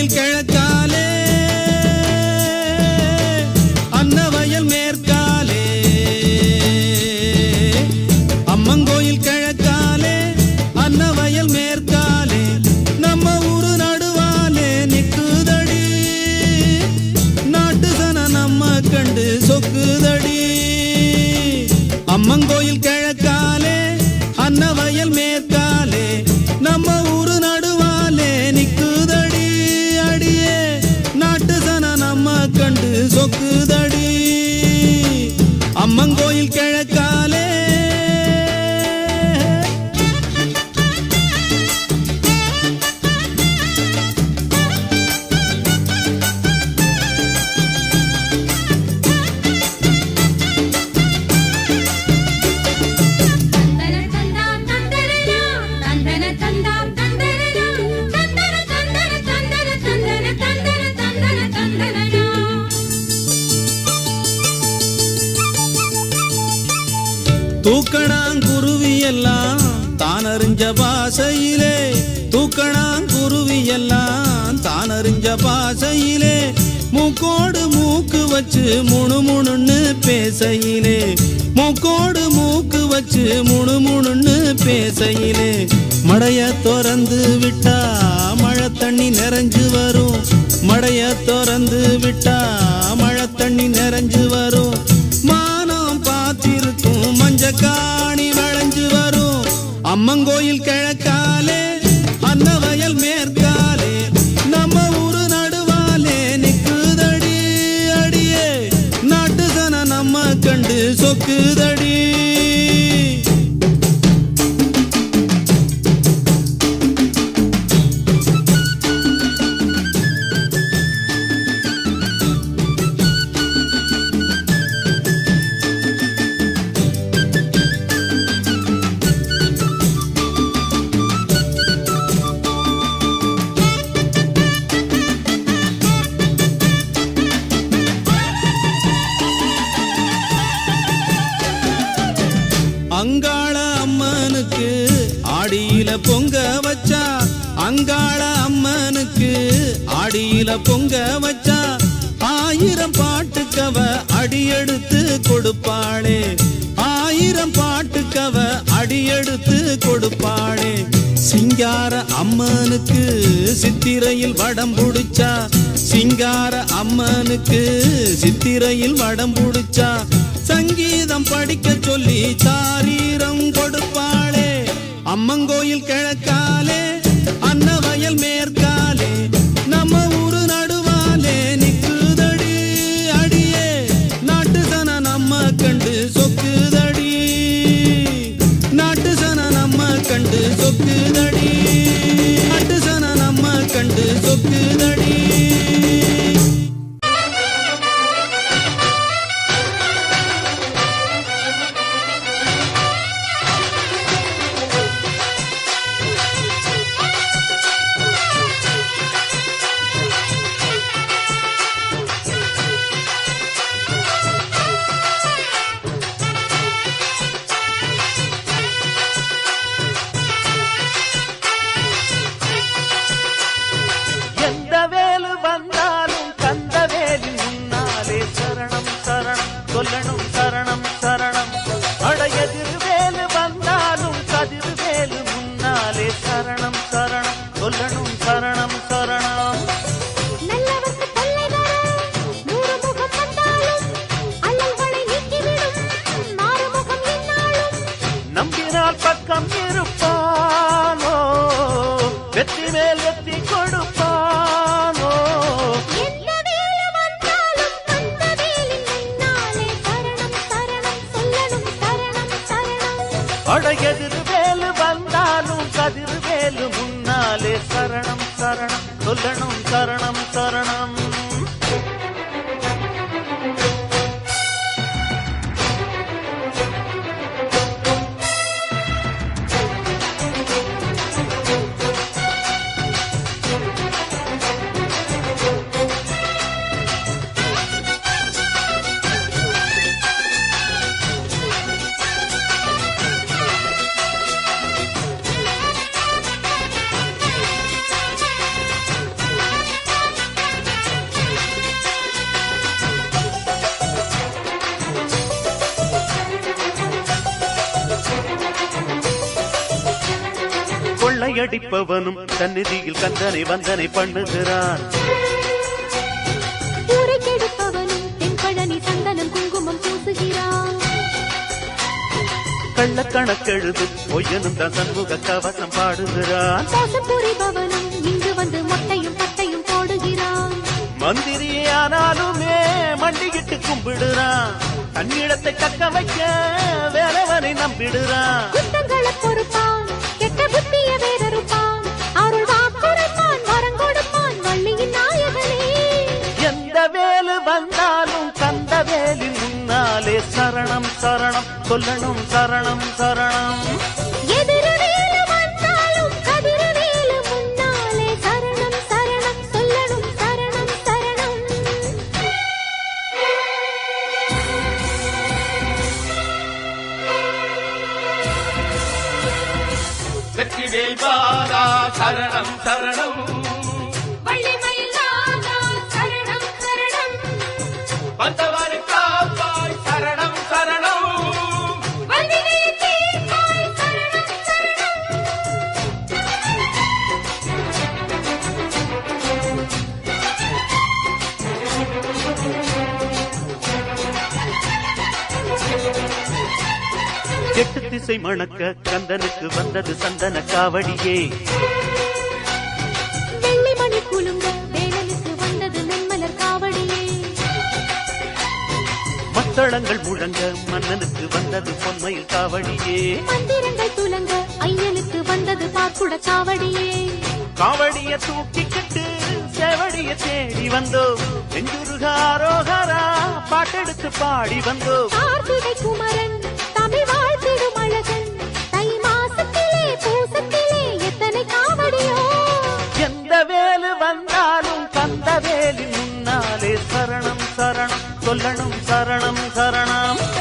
அம்மங்கோயில் கிழக்காலே தூக்கணாங்குருவி எல்லாம் தான் அறிஞ்ச பாசையிலே தூக்கணாங்குருவியெல்லாம் தான் அறிஞ்ச பாசையிலே மூக்கோடு மூக்கு வச்சு முணு முணுன்னு பேசையிலே மூக்கோடு மூக்கு வச்சு முணு முணுன்னு பேசையிலே மடைய திறந்து விட்டா மழை தண்ணி நிறைஞ்சு வரும் மடைய திறந்து விட்டா அம்மனுக்கு ஆடியில பொங்க வச்சா ஆயிரம் பாட்டுக்கவ அடியெடுத்து கொடுப்பாளே. ஆயிரம் பாட்டுக்கவ அடியெடுத்து கொடுப்பாளே. சிங்கார அம்மனுக்கு சித்திரையில் வடம் புடிச்சா சிங்கார அம்மனுக்கு சித்திரையில் வடம் புடிச்சா சங்கீதம் படிக்க சொல்லி சாரீரம் கொடுப்பாளே. அம்மங்கோயில் கிழக்காலே அன்னவயல் மேற்கு சரணம் வேலு வந்தாலும் கதிர் வேலு முன்னாலே சரணம் சரணம் சொல்லணும் சரணம் சரணம். கொள்ளையடிப்பவனும் சந்நிதியில் கந்தனை வந்தனை பண்ணுகிறான் கள்ளக்கணக்கெழுது பொய்யனும் தான் சண்முக கவசம் பாடுகிறான் இங்கு வந்து மொட்டையும் பட்டையும் போடுகிறான் மந்திரியானாலுமே மண்டிகிட்டு கும்பிடுறான் தன்னிடத்தை தக்க வைக்க வேலவனை நம்பிடுறான் பொறுப்பான் கெட்ட புத்திய வந்தாலும் கந்த வேலின் முன்னாலே சரணம் சரணம். சொல்லணும் சரணம் சரணம். எதிரவேலு வந்தாலும் கதிரவேலு முன்னாலே சரணம் சரணம். சொல்லணும் சரணம் சரணம். வெற்றிவேல் பாலா சரணம் சரணம். எட்டு திசை மணக்க கந்தனுக்கு வந்தது சந்தன காவடியே. மத்தளங்கள் முழங்க மன்னனுக்கு வந்தது பொன்மையில் காவடியே. மந்திரங்கள் துலங்க ஐயனுக்கு வந்தது பார்க்குட காவடியே. காவடிய தூக்கிக்கிட்டு சேவடிய தேடி வந்தோம் நெஞ்சுருகாரோகரா பாட்டெடுத்து பாடி வந்தோம் குமரன் சரணம் சரணம் சொல்லணும் சரணம் சரணம்.